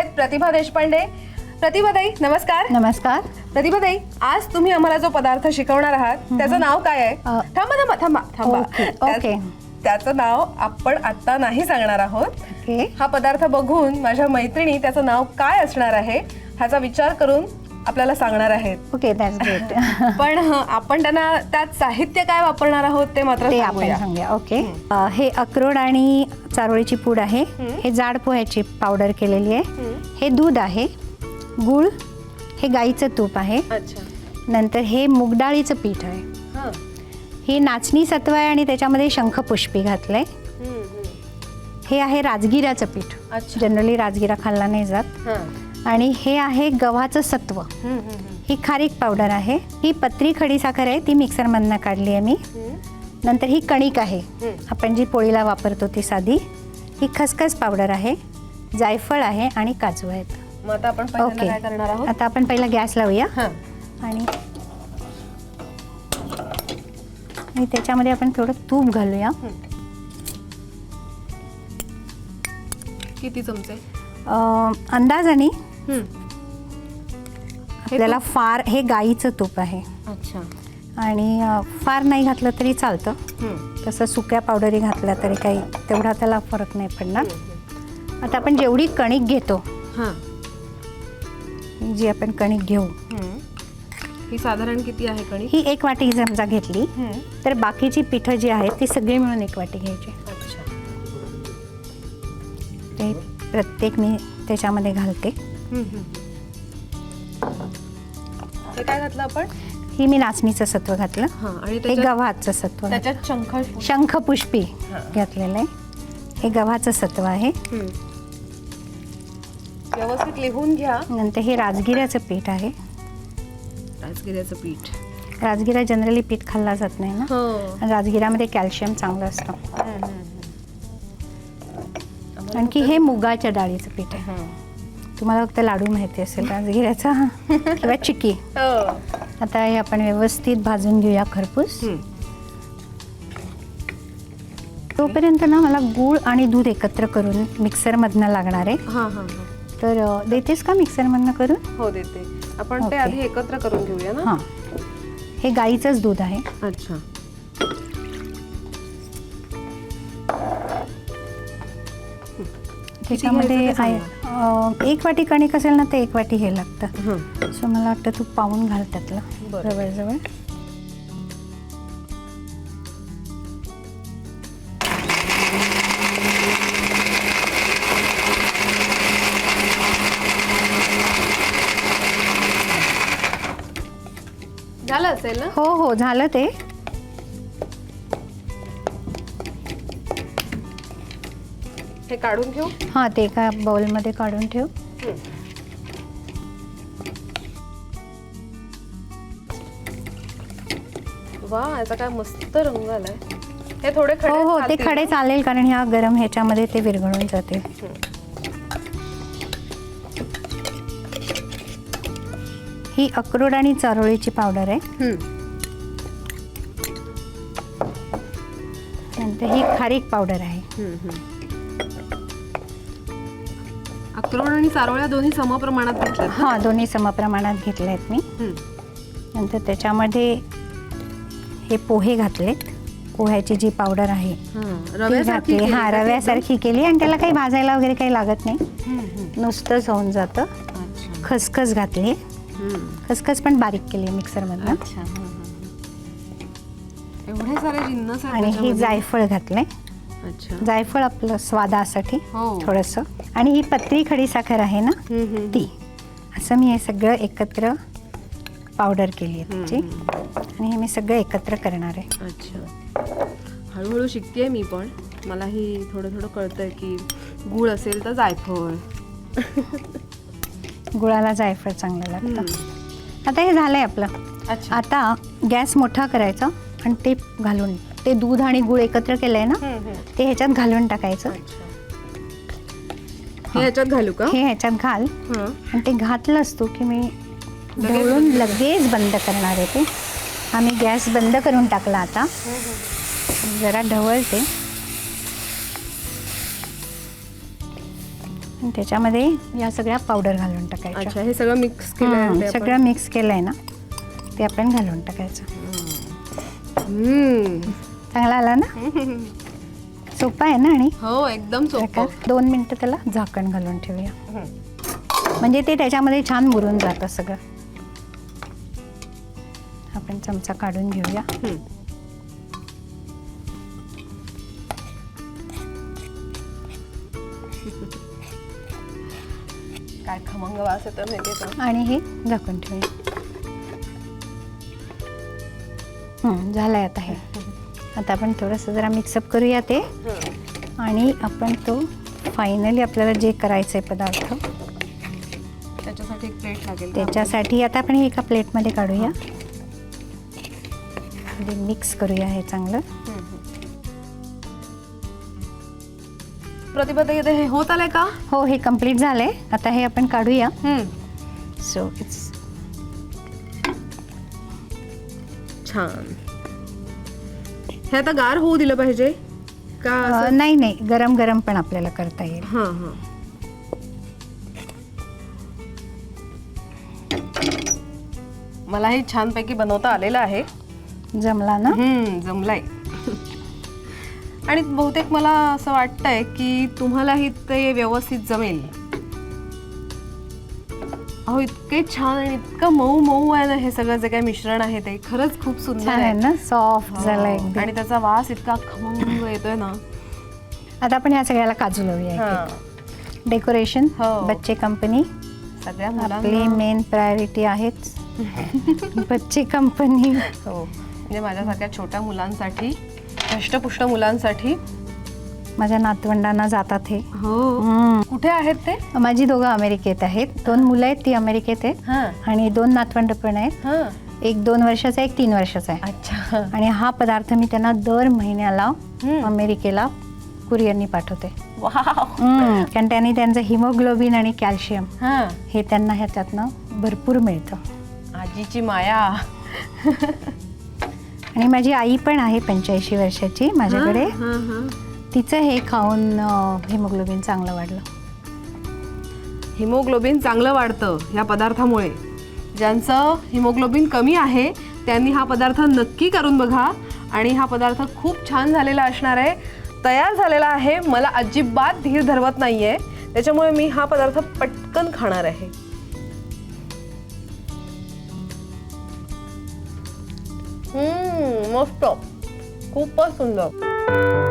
आहेत प्रतिभा देशपांडे. प्रतिभाताई नमस्कार. नमस्कार. प्रतिभाताई आज तुम्ही आम्हाला जो पदार्थ शिकवणार आहात त्याचं नाव काय आहे? अ, थांबा थांबा थांबा थांबा. ओके, त्या- ओके. त्याचं नाव आपण आता नाही सांगणार आहोत. ओके. हा पदार्थ बघून माझ्या मैत्रिणी त्याचं नाव काय असणार आहे ह्याचा विचार करून आपल्याला सांगणार आहेत. ओके दॅट्स पण हं, आपण त्यांना त्यात साहित्य काय वापरणार आहोत ते मात्र ते आपण सांगूया. सांगूया. ओके. अ, हे अक्रोड आणि चारोळीची पूड आहे. हे जाड पोह्याची पावडर केलेली आहे. हे दूध आहे. गूळ हे गाईचं तूप आहे. नंतर हे मुगडाळीचं पीठ आहे. हं. नाचणी सत्व आहे आणि त्याच्यामध्ये शंखपुष्पी घातलंय. हं, आहे राजगिराचं पीठ. जनरली राजगिरा खाल्ला नाही जात. हं. आणि हे आहे गव्हाचं सत्व. हं, खारीक पावडर आहे. ही पत्री खडी साखर आहे. ती मिक्सरमधनं काढली आहे मी. नंतर ही कणिक आहे. आपण जी पोळीला वापरतो ती साधी ही खसखस पावडर आहे जायफळ आहे आणि काजू आहेत. मग आता आपण ओके. आता आपण पहिला गॅस लावूया. हं. आणि आणि त्याच्यामध्ये आपण थोडं तूप घालूया. किती चमचे? अंदाजाने. आपल्याला फार हे गाईचं तूप आहे. अच्छा. आणि अं, फार नाही घातलं तरी चालतं. तसं सुक्या पावडरी घातल्या तरी काही तेवढा त्याला फरक नाही पडणार आता आपण जेवढी कणिक घेतो हां जी आपण कणिक घेऊ हं. साधारण किती आहे कणी ही एक वाटी समजा घेतली. तर बाकीची पिठं जी आहेत ती सगळी मिळून एक वाटी घ्यायची अच्छा ते प्रत्येक मी त्याच्यामध्ये घालते. हे काय घातलं आपण ही मी नाचणीचं सत्व घातलं. हां आणि हे त्याच्यात गव्हाचं सत्व घातलं. त्याच्यात शंख शंखपुष्पी हां. घातलेलं आहे. हे गव्हाचं सत्व आहे. हं. व्यवस्थित लिहून घ्या. नंतर हे राजगिऱ्याचं पीठ आहे. राजगिऱ्याचं पीठ. राजगिरा जनरली पीठ खाल्ला जात नाही ना? हो. राजगिरामध्ये कॅल्शियम चांगलं असतं. आणखी हे मुगाच्या डाळीचं पीठ आहे. तुम्हाला फक्त लाडू माहिती असेल राजगिऱ्याचा किंवा चिकी आता हे आपण व्यवस्थित भाजून घेऊया खरपूस. तोपर्यंत ना मला गूळ आणि दूध एकत्र करून मिक्सरमधनं लागणार आहे. हां हां हां. तर अ, देतेस का मिक्सरमधनं करून? हो देते. आपण ते ओके. आधी एकत्र करून घेऊया ना? हां. हे गाईचंच दूध आहे. अच्छा. त्याच्यामध्ये आहे अ, एक वाटी कणिक असेल ना ते एक वाटी हे लागतं. हं. सो मला वाटतं तू पाहून घाल त्यातलं. जवळजवळ. झालं असेल ना? हो हो झालं ते. हे काढून घेऊ हां ते एका बाउलमध्ये काढून ठेव. वा याचा काय मस्त रंग आलाय हे थोडे खडे हो हो ते चालतील खडे ना? चालेल कारण ह्या गरम ह्याच्यामध्ये ते विरघळून जातील ही अक्रोड आणि चारोळीची पावडर आहे हं. नंतर ही खारीक पावडर आहे. अक्रोड आणि चारोळ्या दोन्ही समप्रमाणात घेतल्यात ना? हां दोन्ही समप्रमाणात घेतले आहेत मी. नंतर त्याच्यामध्ये हे पोहे घातलेत पोह्याची जी पावडर आहे हं. ती रव्यासारखी घातली केली हां का ती रव्यासारखी केली आणि त्याला काही भाजायला वगैरे काही लागत नाही. नुसतंच होऊन जातं अच्छा खसखस घातली. खसखस पण बारीक केली मिक्सरमधनं अच्छा हं, हं, हं. एवढे सारे जिन्नस आहेत आणि ही त्याच्यामध्ये. जायफळ घातले अच्छा जायफळ आपलं स्वादासाठी हो. थोडंसं आणि ही पत्री खडी साखर आहे ना. ती असं मी हे सगळं एकत्र पावडर केली आहे त्याची आणि हे मी सगळं एकत्र करणार आहे. अच्छा. हळूहळू शिकतेय मी पण. मलाही थोडं थोडं कळतंय की गूळ असेल तर जायफळ. गुळाला जायफळ चांगलं लागतं. आता हे झालंय आपलं. अच्छा. आता गॅस मोठा करायचा आणि ते घालून ते दूध आणि गुळ एकत्र केलंय ना. ते ह्याच्यात घालून टाकायचं. हे. ह्याच्यात घालू का? हे ह्याच्यात घाल. आणि ते घातलंच तू की मी ढवळून लगेच बंद करणार आहे ते. आम्ही गॅस बंद करून टाकला आता. जरा ढवळते. त्याच्यामध्ये या सगळ्या पावडर घालून टाकायच्या. अच्छा हे सगळं मिक्स केलं सगळं मिक्स केलं आहे ना. ते आपण घालून टाकायचं. चांगला आला ना? सोपा आहे ना आणि? हो एकदम सोपं. दोन मिनटं त्याला झाकण घालून ठेवूया. म्हणजे ते त्याच्यामध्ये छान मुरून जातं सगळं. आपण चमचा काढून घेऊया. काय खमंग वास येतो का आणि हे झाकून ठेवूया. झालंय आता हे. आता आपण थोडंसं जरा मिक्सअप करूया ते. आणि आपण तो फायनली आपल्याला जे करायचं आहे पदार्थ त्याच्यासाठी एक प्लेट लागेल? त्याच्यासाठी आता आपण हे एका प्लेटमध्ये काढूया. मिक्स करूया हे चांगलं. हम्म. प्रतिभा ताई, आता हे होत आलंय का? हो हे कंप्लीट झालंय. आता हे आपण काढूया. सो इट्स छान. हे आता गार होऊ दिलं पाहिजे? का असं? नाही नाही. गरम गरम पण आपल्याला करता येईल. हां हां. मला हे छानपैकी बनवता आलेलं आहे. जमला ना? हम्म, जमलाय. आणि बहुतेक मला असं वाटतंय की तुम्हालाही ते व्यवस्थित जमेल. अहो इतके छान आणि इतकं मऊ मऊ आहे ना हे सगळं जे काही मिश्रण आहे ते. खरंच खूप सुंदर छान आहे ना? सॉफ्ट हो. झालं आणि त्याचा वास इतका खमंग येतोय ना. आता आपण ह्या सगळ्याला काजू लावूया हा. डेकोरेशन हो. बच्चे कंपनी सगळ्या आपली मुलांना. मेन प्रायोरिटी आहेच बच्चे कंपनी हो. म्हणजे माझ्यासारख्या छोट्या मुलांसाठी हष्टपुष्ट मुलांसाठी. माझ्या नातवंडांना जातात हे. हो. कुठे आहेत ते? माझी दोघं अमेरिकेत आहेत. दोन मुलं आहेत ती अमेरिकेत आहेत. हा. आणि दोन नातवंड पण आहेत. हा. एक दोन वर्षाचा एक तीन वर्षाचा आहे. अच्छा. आणि हा पदार्थ मी त्यांना दर महिन्याला. अमेरिकेला कुरिअरनी पाठवते. कारण त्यांनी त्यांचं हिमोग्लोबिन आणि कॅल्शियम हे त्यांना ह्याच्यातनं भरपूर मिळतं. आजीची माया. आणि माझी आई पण आहे पंच्याऐंशी वर्षाची माझ्याकडे. हा, हा. तिचं हे खाऊन हिमोग्लोबिन चांगलं वाढलं. हिमोग्लोबिन चांगलं वाढतं ह्या पदार्थामुळे. ज्यांचं हिमोग्लोबिन कमी आहे त्यांनी हा पदार्थ नक्की करून बघा. आणि हा पदार्थ खूप छान झालेला असणार आहे. तयार झालेला आहे. मला अजिबात धीर धरवत नाहीये. त्याच्यामुळे मी हा पदार्थ पटकन खाणार आहे. हम्म, मस्त खूपच सुंदर